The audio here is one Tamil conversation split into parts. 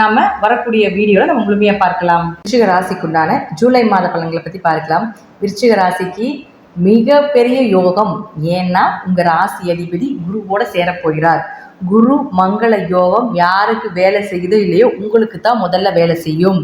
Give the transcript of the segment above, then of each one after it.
நாம வரக்கூடிய வீடியோவில் நம்ம முழுமையாக பார்க்கலாம். விருச்சிக ராசிக்குண்டான ஜூலை மாத பலன்களை பற்றி பார்க்கலாம். விருச்சிக ராசிக்கு மிகப்பெரிய யோகம் ஏன்னா உங்கள் ராசி அதிபதி குருவோட சேரப்போகிறார். குரு மங்கள யோகம் யாருக்கு வேலை செய்யுதோ இல்லையோ உங்களுக்கு தான் முதல்ல வேலை செய்யும்.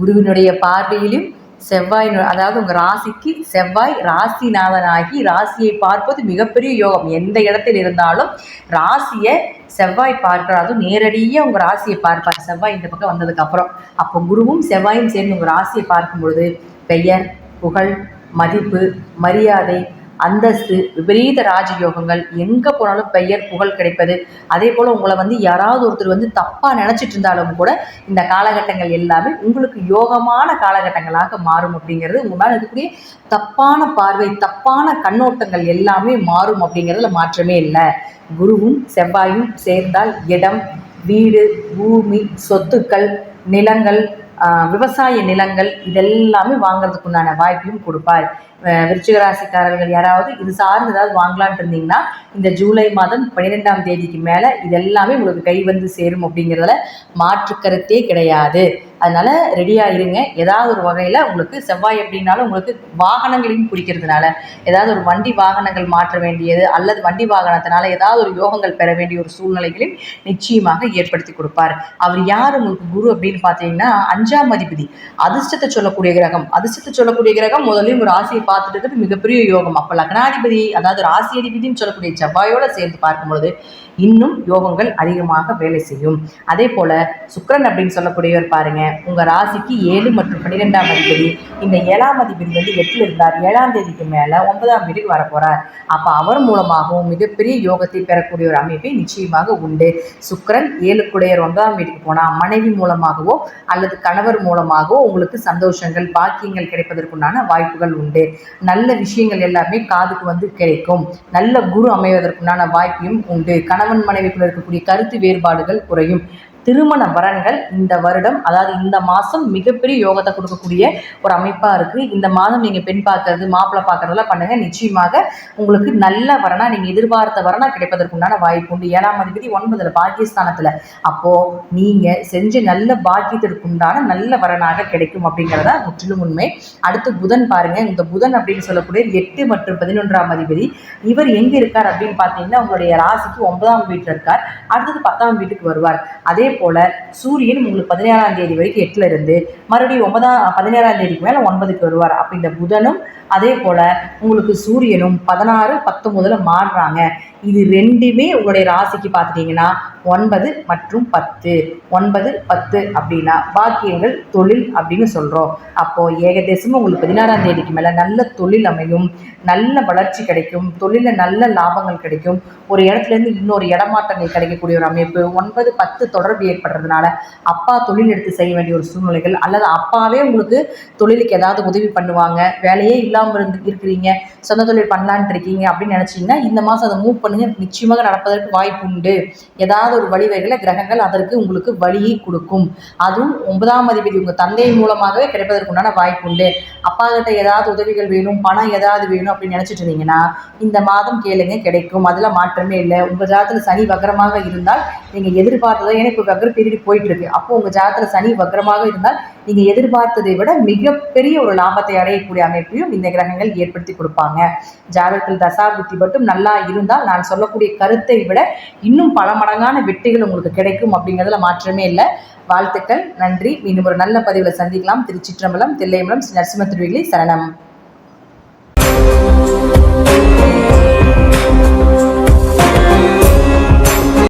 குருவினுடைய பார்வையிலும் செவ்வாய் அதாவது உங்கள் ராசிக்கு செவ்வாய் ராசிநாதனாகி ராசியை பார்ப்பது மிகப்பெரிய யோகம். எந்த இடத்தில் இருந்தாலும் ராசியை செவ்வாய் பார்க்குற அதுவும் நேரடியாக உங்கள் ராசியை பார்ப்பார். செவ்வாய் இந்த பக்கம் வந்ததுக்கப்புறம் அப்போ குருவும் செவ்வாயும் சேர்ந்து உங்கள் ராசியை பார்க்கும் பொழுது பெயர் புகழ் மதிப்பு மரியாதை அந்தஸ்து விபரீத ராஜயோகங்கள் எங்கே போனாலும் பெயர் புகழ் கிடைப்பது. அதே போல் உங்களை வந்து யாராவது ஒருத்தர் வந்து தப்பாக நினச்சிட்டு இருந்தாலும் கூட இந்த காலகட்டங்கள் எல்லாமே உங்களுக்கு யோகமான காலகட்டங்களாக மாறும் அப்படிங்கிறது உங்கள் மேலே இருக்கக்கூடிய தப்பான பார்வை தப்பான கண்ணோட்டங்கள் எல்லாமே மாறும் அப்படிங்கிறதுல மாற்றமே இல்லை. குருவும் செவ்வாயும் சேர்ந்தால் இடம் வீடு பூமி சொத்துக்கள் நிலங்கள் விவசாய நிலங்கள் இதெல்லாமே வாங்குறதுக்குண்டான வாய்ப்பையும் கொடுப்பார். விருச்சிக ராசிக்காரர்கள் யாராவது இது சார்ந்து ஏதாவது வாங்கலான்ட்டு இருந்தீங்கன்னா இந்த ஜூலை மாதம் பன்னிரெண்டாம் தேதிக்கு மேலே இதெல்லாமே உங்களுக்கு கை வந்து சேரும் அப்படிங்கிறதுல மாற்று கருத்தே கிடையாது. அதனால் ரெடியாக இருங்க. ஏதாவது ஒரு வகையில் உங்களுக்கு செவ்வாய் அப்படின்னாலும் உங்களுக்கு வாகனங்களையும் குடிக்கிறதுனால ஏதாவது ஒரு வண்டி வாகனங்கள் மாற்ற வேண்டியது அல்லது வண்டி வாகனத்தினால ஏதாவது ஒரு யோகங்கள் பெற வேண்டிய ஒரு சூழ்நிலைகளையும் நிச்சயமாக ஏற்படுத்தி கொடுப்பார். அவர் யார் உங்களுக்கு குரு அப்படின்னு பார்த்தீங்கன்னா அஞ்சாம் அதிபதி. அதிர்ஷ்டத்தை சொல்லக்கூடிய கிரகம். அதிர்ஷ்டத்தை சொல்லக்கூடிய கிரகம் முதலையும் ஒரு ராசியை பார்த்துட்டு இருக்கிறது மிகப்பெரிய யோகம். அப்போ லக்னாதிபதி அதாவது ராசி அதிபதினு சொல்லக்கூடிய செவ்வாயோட சேர்ந்து பார்க்கும்பொழுது இன்னும் யோகங்கள் அதிகமாக வேலை செய்யும். அதே போல சுக்கரன் அப்படின்னு சொல்லக்கூடியவர் பாருங்க. உங்கள் ராசிக்கு ஏழு மற்றும் பன்னிரெண்டாம் அதிபதி. இந்த ஏழாம் அதிபதி வந்து எட்டில் இருந்தார். ஏழாம் தேதிக்கு மேலே ஒன்பதாம் வீட்டுக்கு வரப்போகிறார் அப்போ அவர் மூலமாகவும் மிகப்பெரிய யோகத்தை பெறக்கூடிய ஒரு அமைப்பை நிச்சயமாக உண்டு. சுக்கரன் ஏழுக்குடையர் ஒன்பதாம் வீட்டுக்கு போனால் மனைவி மூலமாகவோ அல்லது கணவர் மூலமாகவோ உங்களுக்கு சந்தோஷங்கள் பாக்கியங்கள் கிடைப்பதற்குண்டான வாய்ப்புகள் உண்டு. நல்ல விஷயங்கள் எல்லாமே காதுக்கு வந்து கிடைக்கும். நல்ல குரு அமைவதற்குண்டான வாய்ப்பையும் உண்டு. கணவன் மனைவிக்குள்ள இருக்கக்கூடிய கருத்து வேறுபாடுகள் குறையும். திருமண வரன்கள் இந்த வருடம் அதாவது இந்த மாதம் மிகப்பெரிய யோகத்தை கொடுக்கக்கூடிய ஒரு அமைப்பாக இருக்குது இந்த மாதம் நீங்கள் பெண் பார்க்கறது மாப்பிள்ளை பார்க்கறதெல்லாம் பண்ணுங்கள் நிச்சயமாக உங்களுக்கு நல்ல வரனா நீங்கள் எதிர்பார்த்த வரனா கிடைப்பதற்குண்டான வாய்ப்பு உண்டு. ஏழாம் அதிபதி ஒன்பதில் பாகிஸ்தானத்தில் அப்போது நீங்கள் செஞ்ச நல்ல பாக்கியத்திற்கு உண்டான நல்ல வரனாக கிடைக்கும் அப்படிங்கிறத முற்றிலும் உண்மை. அடுத்து புதன் பாருங்கள் இந்த புதன் அப்படின்னு சொல்லக்கூடிய எட்டு மற்றும் பதினொன்றாம் அதிபதி இவர் எங்கே இருக்கார் அப்படின்னு பார்த்தீங்கன்னா உங்களுடைய ராசிக்கு ஒன்பதாம் வீட்டில் இருக்கார். அடுத்தது பத்தாம் வீட்டுக்கு வருவார். அதே போல் சூரியன் உங்களுக்கு பதினேழாம் தேதி வரைக்கும் எட்டில் இருந்து மறுபடியும் ஒன்பதாம் பதினேழாம் தேதிக்கு மேலே ஒன்பதுக்கு வருவார். அப்போ இந்த புதனும் அதே போல் உங்களுக்கு சூரியனும் பதினாறு பத்தொம்போதில் மாறுறாங்க. இது ரெண்டுமே உங்களுடைய ராசிக்கு பார்த்துட்டிங்கன்னா ஒன்பது மற்றும் பத்து. ஒன்பது பத்து அப்படின்னா பாக்கியங்கள் தொழில் அப்படின்னு சொல்கிறோம் அப்போது ஏகதேசமும் உங்களுக்கு பதினாறாம் தேதிக்கு மேலே நல்ல தொழில் அமையும். நல்ல வளர்ச்சி கிடைக்கும். தொழிலில் நல்ல லாபங்கள் கிடைக்கும். ஒரு இடத்துலேருந்து இன்னொரு இடமாற்றங்கள் கிடைக்கக்கூடிய ஒரு அமைப்பு. ஒன்பது பத்து தொடர்பு ஏற்படுறதுனால அப்பா தொழில் எடுத்து செய்ய வேண்டிய ஒரு சூழ்நிலைகள் அல்லது அப்பாவே உங்களுக்கு தொழிலுக்கு ஏதாவது உதவி பண்ணுவாங்க. வேலையே இல்லாமல் இருந்து இருக்கிறீங்க. சொந்த தொழில் பண்ணலான்ட்டு இருக்கீங்க அப்படின்னு நினச்சிங்கன்னா இந்த மாதம் அதை மூவ் பண்ணுங்க. நிச்சயமாக நடப்பதற்கு வாய்ப்பு உண்டு. ஏதாவது ஒரு வழிவகைகளை கிரகங்கள் அதற்கு உங்களுக்கு வழியை கொடுக்கும். அதுவும் ஒன்பதாம் அதிபதி உங்கள் தந்தை மூலமாகவே கிடைப்பதற்குண்டான வாய்ப்பு உண்டு. அப்பா கிட்ட ஏதாவது உதவிகள் வேணும் பணம் ஏதாவது வேணும் அப்படின்னு நினச்சிட்டு இருந்தீங்கன்னா இந்த மாதம் கேளுங்க கிடைக்கும். அதில் மாற்றமே இல்லை. உங்கள் ஜாதத்தில் சனி வக்கரமாக இருந்தால் நீங்கள் எதிர்பார்த்ததை ஏன்னா இப்போ வக்கர பீரியட் போயிட்டு இருக்கு அப்போ உங்கள் ஜாதத்தில் சனி வக்கரமாக இருந்தால் நீங்கள் எதிர்பார்த்ததை விட மிகப்பெரிய ஒரு லாபத்தை அடையக்கூடிய அமைப்பையும் இந்த கிரகங்கள் ஏற்படுத்தி கொடுப்பாங்க. ஜாதகத்தில் தசா புத்தி மட்டும் நல்லா இருந்தால் நான் சொல்லக்கூடிய கருத்தை விட இன்னும் பல மடங்கான வெற்றிகள் உங்களுக்கு கிடைக்கும் அப்படிங்கிறதுல மாற்றமே இல்லை. வாழ்த்துக்கள். நன்றி. மீண்டும் ஒரு நல்ல பதிவில் சந்திக்கலாம். திருச்சிற்றம்பலம் தில்லையம்பலம் நரசிம்ம திருவிகளி சரணம்.